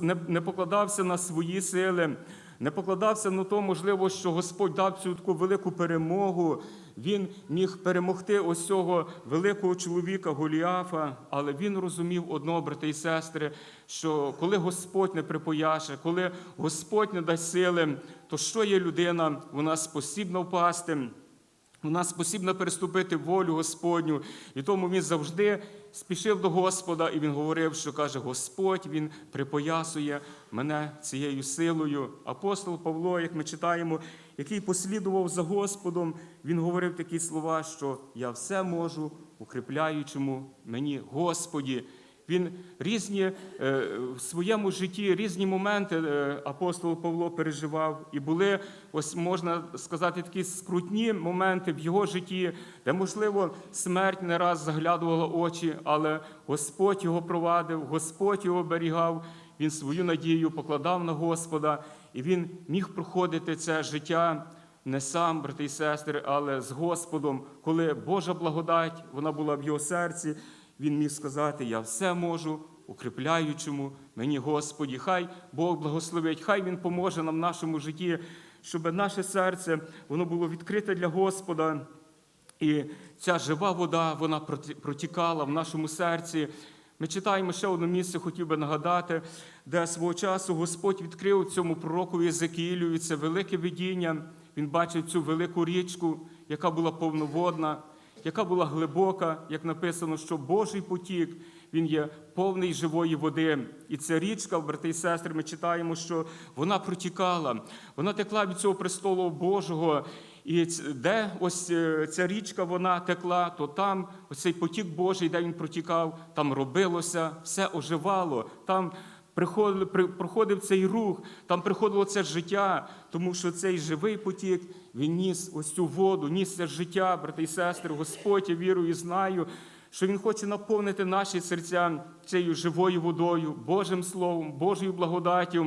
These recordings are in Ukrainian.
не, покладався на свої сили, не покладався на то, можливо, що Господь дав цю таку велику перемогу. Він міг перемогти ось цього великого чоловіка Голіафа, але він розумів одно, брати і сестри, що коли Господь не припояше, коли Господь не дасть сили, то що є людина? Вона спосібна впасти. Вона спосібна переступити волю Господню, і тому він завжди спішив до Господа, і він говорив, що каже: Господь він припоясує мене цією силою. Апостол Павло, як ми читаємо, який послідував за Господом, він говорив такі слова, що я все можу, укріпляючому мені Господі. Він різні е, в своєму житті різні моменти е, апостол Павло переживав, і були ось можна сказати такі скрутні моменти в його житті, де можливо смерть не раз заглядувала очі, але Господь його провадив, Господь його оберігав. Він свою надію покладав на Господа, і він міг проходити це життя не сам, брати і сестри, але з Господом, коли Божа благодать вона була в його серці. Він міг сказати: Я все можу, укріпляючому мені Господі. Хай Бог благословить, хай Він поможе нам в нашому житті, щоб наше серце воно було відкрите для Господа. І ця жива вода вона протікала в нашому серці. Ми читаємо ще одне місце, хотів би нагадати, де свого часу Господь відкрив цьому пророку Єзекіїлю, це велике видіння. Він бачив цю велику річку, яка була повноводна, яка була глибока, як написано, що Божий потік він є повний живої води. І ця річка, брати і сестри, ми читаємо, що вона протікала, вона текла від цього престолу Божого. І де ось е, ця річка вона текла, то там ось цей потік Божий, де він протікав, там робилося, все оживало. Там проходив цей рух, там приходило це життя, тому що цей живий потік він ніс ось цю воду, ніс це життя, брати і сестри, Господь, я вірую і знаю, що Він хоче наповнити наші серця цією живою водою, Божим Словом, Божою благодаттю.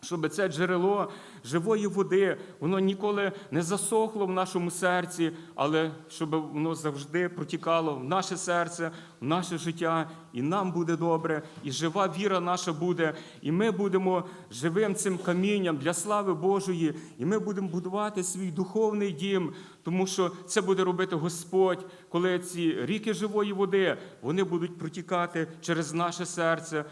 Щоб це джерело живої води, воно ніколи не засохло в нашому серці, але щоб воно завжди протікало в наше серце, в наше життя, і нам буде добре, і жива віра наша буде, і ми будемо живим цим камінням для слави Божої, і ми будемо будувати свій духовний дім, тому що це буде робити Господь, коли ці ріки живої води вони будуть протікати через наше серце,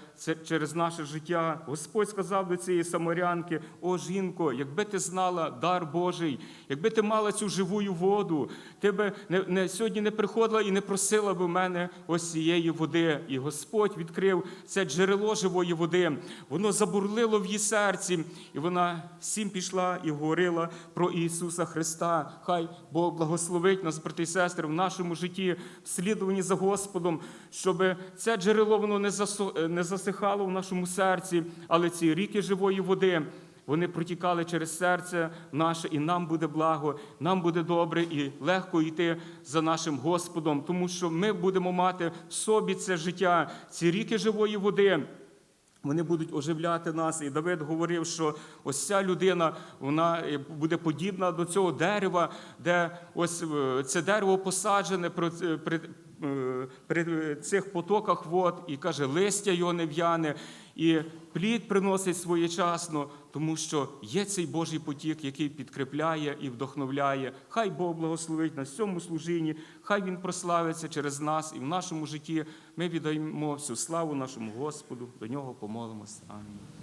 через наше життя. Господь сказав до цієї самарянки: О, жінко, якби ти знала дар Божий, якби ти мала цю живую воду, ти би не, не сьогодні не приходила і не просила би в мене ось цієї води. І Господь відкрив це джерело живої води. Воно забурлило в її серці, і вона всім пішла і говорила про Ісуса Христа. Хай Бог благословить нас, брати і сестри, в нашому житті, в слідуванні за Господом, щоб це джерело воно не засихало в нашому серці, але ці ріки живої води. Вони протікали через серце наше, і нам буде благо, нам буде добре і легко йти за нашим Господом, тому що ми будемо мати в собі це життя, ці ріки живої води. Вони будуть оживляти нас. І Давид говорив, що ось ця людина вона е, буде подібна до цього дерева, де ось е, це дерево посаджене е, при цих потоках вод, і каже, листя його не в'яне, і плід приносить своєчасно, тому що є цей Божий потік, який підкріпляє і вдохновляє. Хай Бог благословить на цьому служінні, хай Він прославиться через нас і в нашому житті. Ми віддаємо всю славу нашому Господу, до нього помолимось. Амінь.